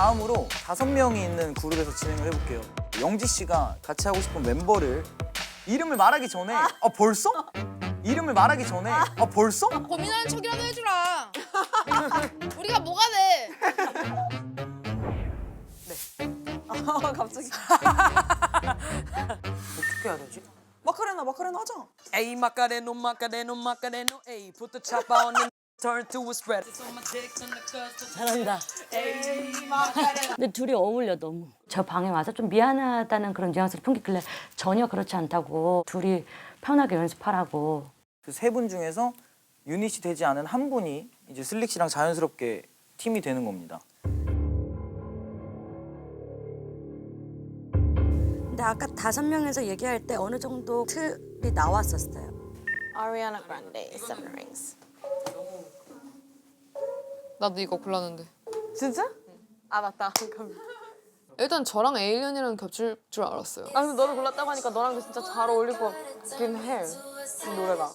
다음으로 다섯 명이 있는 그룹에서 진행을 해볼게요. 영지 씨가 같이 하고 싶은 멤버를 이름을 말하기 전에 아 벌써? 이름을 말하기 전에 아 벌써? 고민하는 척이라도 해주라. 우리가 뭐가 돼? 갑자기. 어떻게 해야 되지? 마카레나 마카레나 하자. Ayy, Macareno, Macareno, Macareno, ayy. Put the chopper on the turn to a spread. 잘한다. 근데 둘이 어울려 너무. 저 방에 와서 좀 미안하다는 그런 뉘앙스를 풍기길래 전혀 그렇지 않다고 둘이 편하게 연습하라고. 그 세 분 중에서 유닛이 되지 않은 한 분이 이제 슬릭 씨랑 자연스럽게 팀이 되는 겁니다. 근데 아까 다섯 명에서 얘기할 때 어느 정도 틀이 나왔었어요. Ariana Grande, Seven Rings. 나도 이거 골랐는데. 진짜? 아 맞다. 일단 저랑 에일리언이랑 겹칠 줄 알았어요. 아 근데 너를 골랐다고 하니까 너랑 진짜 잘 어울릴 것 같긴 해. 이 노래가.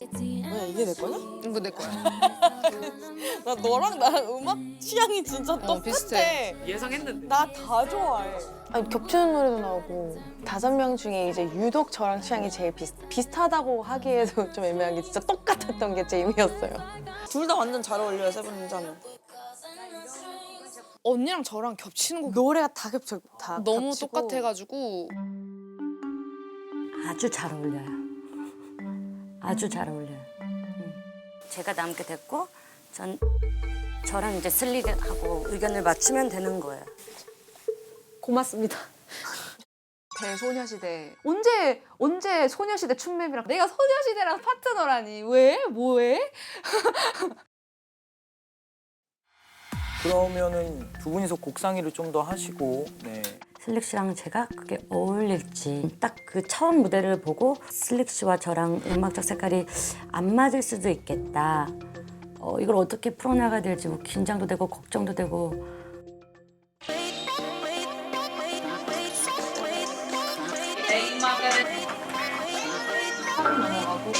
뭐야 이게 내 거냐? 이거 내 거야. 나 너랑 나랑 음악 취향이 진짜 똑같아. 비슷해. 예상했는데. 나 다 좋아해. 아니 겹치는 노래도 나오고 다섯 명 중에 이제 유독 저랑 취향이 제일 비슷 비슷하다고 하기에도 좀 애매한 게 진짜 똑같았던 게 제임이었어요. 둘 다 완전 잘 어울려요 세븐 자는. 언니랑 저랑 겹치는 거 노래가 다 겹쳐 다 너무 겹치고. 똑같아가지고 아주 잘 어울려요. 아주 잘 어울려요. 음. 제가 남게 됐고 전 저랑 이제 슬릭하고 의견을 맞추면 되는 거예요. 고맙습니다. 대소녀시대 언제 언제 소녀시대 춤맵이랑 내가 소녀시대랑 파트너라니 왜 뭐해? 그러면은 두 분이서 곡 상의를 좀 더 하시고 네. 슬릭 씨랑 제가 그게 어울릴지 딱 그 처음 무대를 보고 슬릭 씨와 저랑 음악적 색깔이 안 맞을 수도 있겠다. 어, 이걸 어떻게 풀어나가야 될지 뭐 긴장도 되고 걱정도 되고 넘어가고